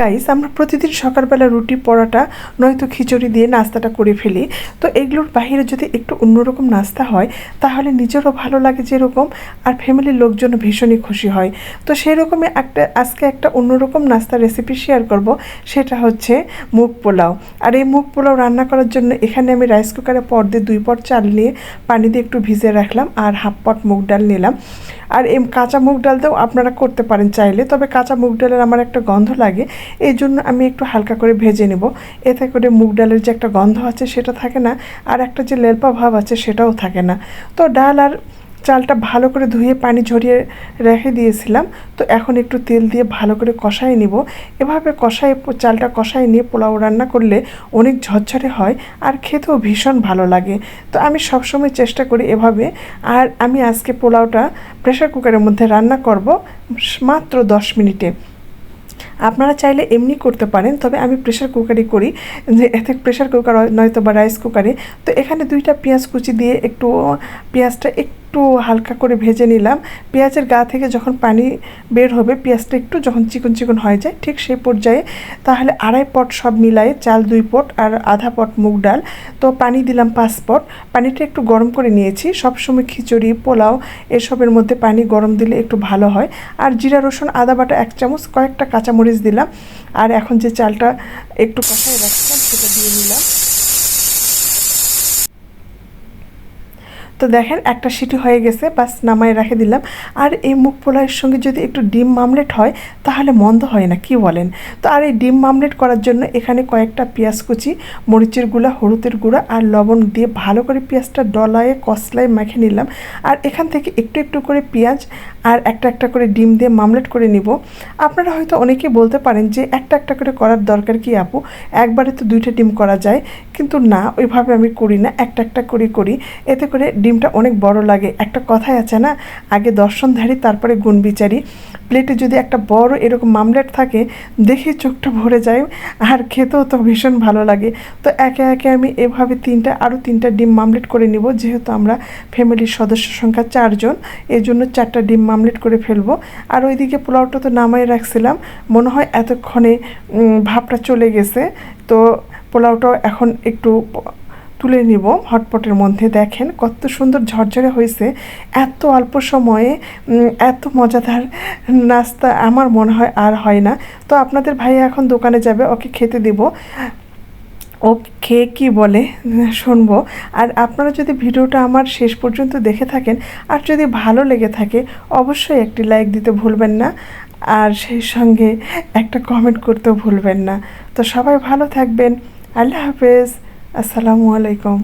Guys আমরা প্রতিদিন সকালবেলা রুটি, পরোটা, নয়তো খিচুড়ি দিয়ে নাস্তাটা করে ফেলি। তো এগুলোর বাইরে যদি একটু অন্যরকম নাস্তা হয়, তাহলে নিজেরও ভালো লাগে যেরকম, আর ফ্যামিলির লোকজনও ভীষণই খুশি হয়। তো সেই রকমই একটা, আজকে একটা অন্যরকম নাস্তার রেসিপি শেয়ার করব, সেটা হচ্ছে মুগ পোলাও। আর এই মুগ পোলাও রান্না করার জন্য এখানে আমি রাইস কুকারে পর দিয়ে দুই পট চাল নিয়ে পানি দিয়ে একটু ভিজে রাখলাম, আর হাফ পট মুগ ডাল নিলাম। আর এই কাঁচা মুগ ডাল দিয়েও আপনারা করতে পারেন চাইলে, তবে কাঁচা মুগ ডালের আমার একটা গন্ধ লাগে এই জন্য আমি একটু হালকা করে ভেজে নেব। এতে করে মুগ ডালের যে একটা গন্ধ আছে সেটা থাকে না, আর একটা যে লেলপা ভাব আছে সেটাও থাকে না। তো ডাল আর চালটা ভালো করে ধুয়ে পানি ঝরিয়ে রেখে দিয়েছিলাম। তো এখন একটু তেল দিয়ে ভালো করে কষাই নিব। এভাবে কষাই চালটা কষাই নিয়ে পোলাও রান্না করলে অনেক ঝরঝরে হয় আর খেতেও ভীষণ ভালো লাগে। তো আমি সবসময় চেষ্টা করি এভাবে। আর আমি আজকে পোলাওটা প্রেশার কুকারের মধ্যে রান্না করব মাত্র দশ মিনিটে। আপনারা চাইলে এমনি করতে পারেন, তবে আমি প্রেশার কুকারই করি। যে এতে প্রেশার কুকার নয়তো বা রাইস কুকারে তো এখানে দুইটা পেঁয়াজ কুচি দিয়ে একটু, পেঁয়াজটা একটু হালকা করে ভেজে নিলাম। পেঁয়াজের গা থেকে যখন পানি বের হবে, পেঁয়াজটা একটু যখন চিকন চিকন হয়ে যায়, ঠিক সেই পর্যায়ে তাহলে আড়াই পট সব মিলায়ে চাল দুই পট আর আধা পট মুগ ডাল। তো পানি দিলাম পাঁচ পট। পানিটা একটু গরম করে নিয়েছি। সবসময় খিচুড়ি, পোলাও এসবের মধ্যে পানি গরম দিলে একটু ভালো হয়। আর জিরা, রসুন, আদা বাটা এক চামচ, কয়েকটা কাঁচামরিচ দিলাম। আর এখন যে চালটা একটু কষাই রাখছিলাম, সেটা দিয়ে নিলাম। তো দেখেন, একটা সিটি হয়ে গেছে, বাস নামায় রেখে দিলাম। আর এই মুগ পোলাওয়ের সঙ্গে যদি একটু ডিম মামলেট হয়, তাহলে মন্দ হয় না, কি বলেন? তো আর এই ডিম মামলেট করার জন্য এখানে কয়েকটা পেঁয়াজ কুচি, মরিচের গুঁড়া, হলুদের গুঁড়া আর লবণ দিয়ে ভালো করে পেঁয়াজটা ডলায়ে, কসলায় মেখে নিলাম। আর এখান থেকে একটু একটু করে পেঁয়াজ আর একটা একটা করে ডিম দিয়ে মামলেট করে নিব। আপনারা হয়তো অনেকে বলতে পারেন যে একটা একটা করে করার দরকার কি আপু? একবারে তো দুইটা ডিম করা যায়। কিন্তু না, ওইভাবে আমি করি না। একটা একটা করে, করি। এতে করে ডিমটা অনেক বড় লাগে। একটা কথাই আছে না, আগে দর্শনধারী তারপরে গুণ বিচারি। প্লেটে যদি একটা বড় এরকম মামলেট থাকে, দেখে চোখটা ভরে যায় আর খেতেও তো ভীষণ ভালো লাগে। তো একে একে আমি এভাবে তিনটা, আরও তিনটা ডিম মামলেট করে নিব, যেহেতু আমরা ফ্যামিলির সদস্য সংখ্যা চারজন এই জন্য চারটা ডিম মামলেট করে ফেলব। আর ওইদিকে পোলাওটা তো নামাই রাখছিলাম, মনে হয় এতক্ষণে ভাবটা চলে গেছে। তো পোলাওটাও এখন একটু তুলে নিব। হটপটের মধ্যে দেখেন কত সুন্দর ঝরঝরে হয়েছে। এত অল্প সময়ে এত মজাদার নাস্তা আমার মনে হয় আর হয় না। তো আপনাদের ভাই এখন দোকানে যাবে, ওকে খেতে দেব। ও খেয়ে কী বলে শুনব। আর আপনারা যদি ভিডিওটা আমার শেষ পর্যন্ত দেখে থাকেন, আর যদি ভালো লেগে থাকে, অবশ্যই একটি লাইক দিতে ভুলবেন না। আর সেই সঙ্গে একটা কমেন্ট করতেও ভুলবেন না। তো সবাই ভালো থাকবেন। আল্লাহ হাফেজ। আসসালামু আলাইকুম।